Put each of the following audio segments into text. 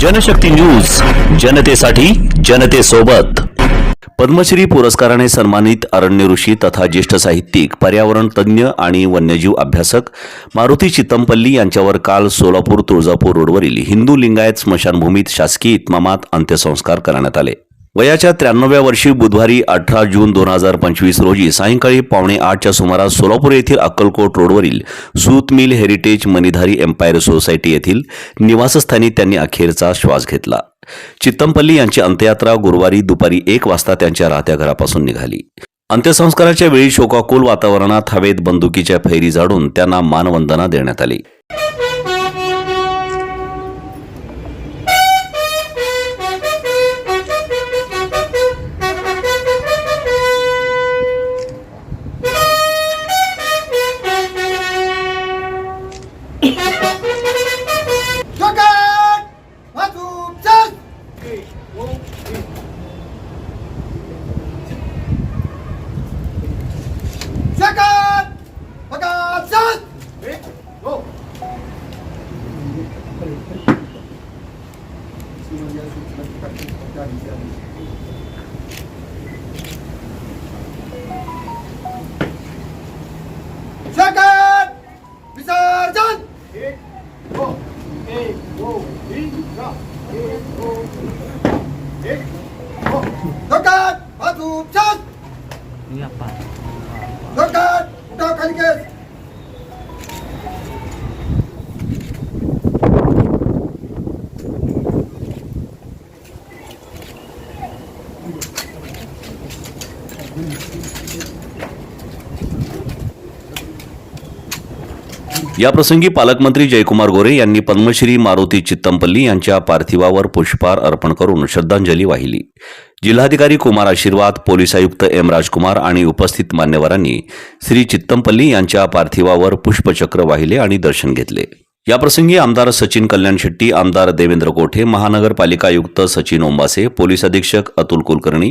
Janshakti news जनतेसाठी जनतेसोबत. पद्मश्री पुरस्काराने सन्मानित अरण्य ऋषी तथा ज्येष्ठ साहित्यिक पर्यावरण तज्ज्ञ आणि वन्यजीव अभ्यासक मारुती चित्तमपल्ली यांच्यावर काल सोलापूर तुळजापूर रोडवरील हिंदू लिंगायत स्मशानभूमीत शासकीय इतमामात अंत्यसंस्कार करण्यात आले. वयाच्या त्र्याण्णव्या वर्षी बुधवारी अठरा जून दोन हजार पंचवीस रोजी सायंकाळी पावणे आठच्या सुमारास सोलापूर येथील अक्कलकोट रोडवरील सूत mill heritage Manidhari empire society येथील निवासस्थानी त्यांनी अखेरचा श्वास घेतला. चित्तमपल्ली यांची अंत्ययात्रा गुरुवारी दुपारी एक वाजता त्यांच्या राहत्या घरापासून निघाली. अंत्यसंस्काराच्या वेळी शोकाकुल वातावरणात हवेत बंदुकीच्या फैरी जाडून त्यांना मानवंदना देण्यात आली. Cus. Ini iya, apa? Dokter, udah guys. Thank you. याप्रसंगी पालकमंत्री जयकुमार गोरे यांनी पद्मश्री मारुती चित्तमपल्ली यांच्या पार्थिवावर पुष्पहार अर्पण करून श्रद्धांजली वाहिली. जिल्हाधिकारी कुमार आशीर्वाद पोलीस आयुक्त एम राजकुमार आणि उपस्थित मान्यवरांनी श्री चित्तमपल्ली यांच्या पार्थिवावर पुष्पचक्र वाहिले आणि दर्शन घेतले. याप्रसंगी आमदार सचिन कल्याण शेट्टी आमदार देवेंद्र कोठे महानगरपालिका आयुक्त सचिन ओंबासे पोलीस अधीक्षक अतुल कुलकर्णी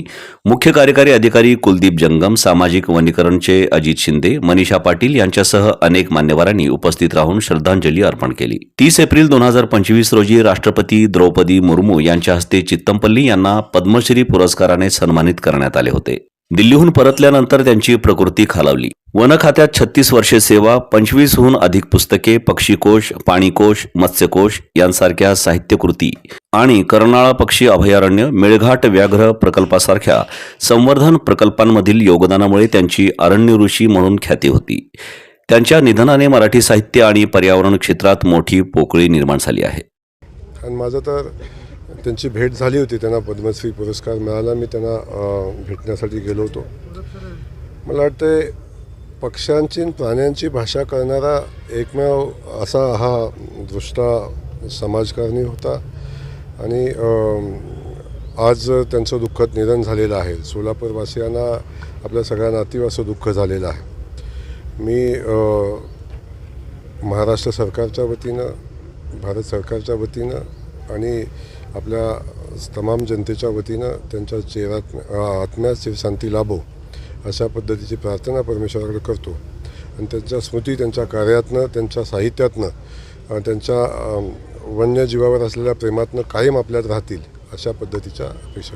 मुख्य कार्यकारी अधिकारी कुलदीप जंगम सामाजिक वनीकरणचे अजित शिंदे मनीषा पाटील यांच्यासह अनेक मान्यवरांनी उपस्थित राहून श्रद्धांजली अर्पण केली. तीस एप्रिल दोन हजार पंचवीस रोजी राष्ट्रपती द्रौपदी मुर्मू यांच्या हस्ते चित्तमपल्ली यांना पद्मश्री पुरस्काराने सन्मानित करण्यात आले होते. दिल्लीहून परतल्यानंतर त्यांची प्रकृती खालावली. वन खात्यात छत्तीस वर्षे सेवा पंचवीसहून अधिक पुस्तके पक्षीकोश पाणीकोश मत्स्यकोश यांसारख्या साहित्यकृती आणि कर्नाळा पक्षी अभयारण्य मेळघाट व्याघ्र प्रकल्पासारख्या संवर्धन प्रकल्पांमधील योगदानामुळे त्यांची अरण्य ऋषी म्हणून ख्याती होती. त्यांच्या निधनाने मराठी साहित्य आणि पर्यावरण क्षेत्रात मोठी पोकळी निर्माण झाली आहे. आणि माझं तर त्यांची भेट झाली होती त्यांना पद्मश्री पुरस्कार मिळाला मी त्यांना भेटण्यासाठी गेलो होतो. मला वाटतं पक्ष्यांची आणि प्राण्यांची भाषा करणारा एकमेव असा हा दृष्टा समाजकारणी होता. आणि आज त्यांचं दुःखद निधन झालेलं आहे. सोलापूरवासियांना आपल्या सगळ्या नातेवाचं दुःख झालेलं आहे. मी महाराष्ट्र सरकारच्या वतीनं भारत सरकारच्या वतीनं आणि आपल्या तमाम जनतेच्या वतीनं त्यांच्या चेहऱ्यात आत्म्यात शिवशांती लाभो. अशा पद्धतीची प्रार्थना परमेश्वराकडे करतो. आणि त्यांच्या स्मृती त्यांच्या कार्यातनं त्यांच्या साहित्यातनं त्यांच्या वन्यजीवावर असलेल्या प्रेमातनं कायम आपल्यात राहतील अशा पद्धतीच्या अपेक्षा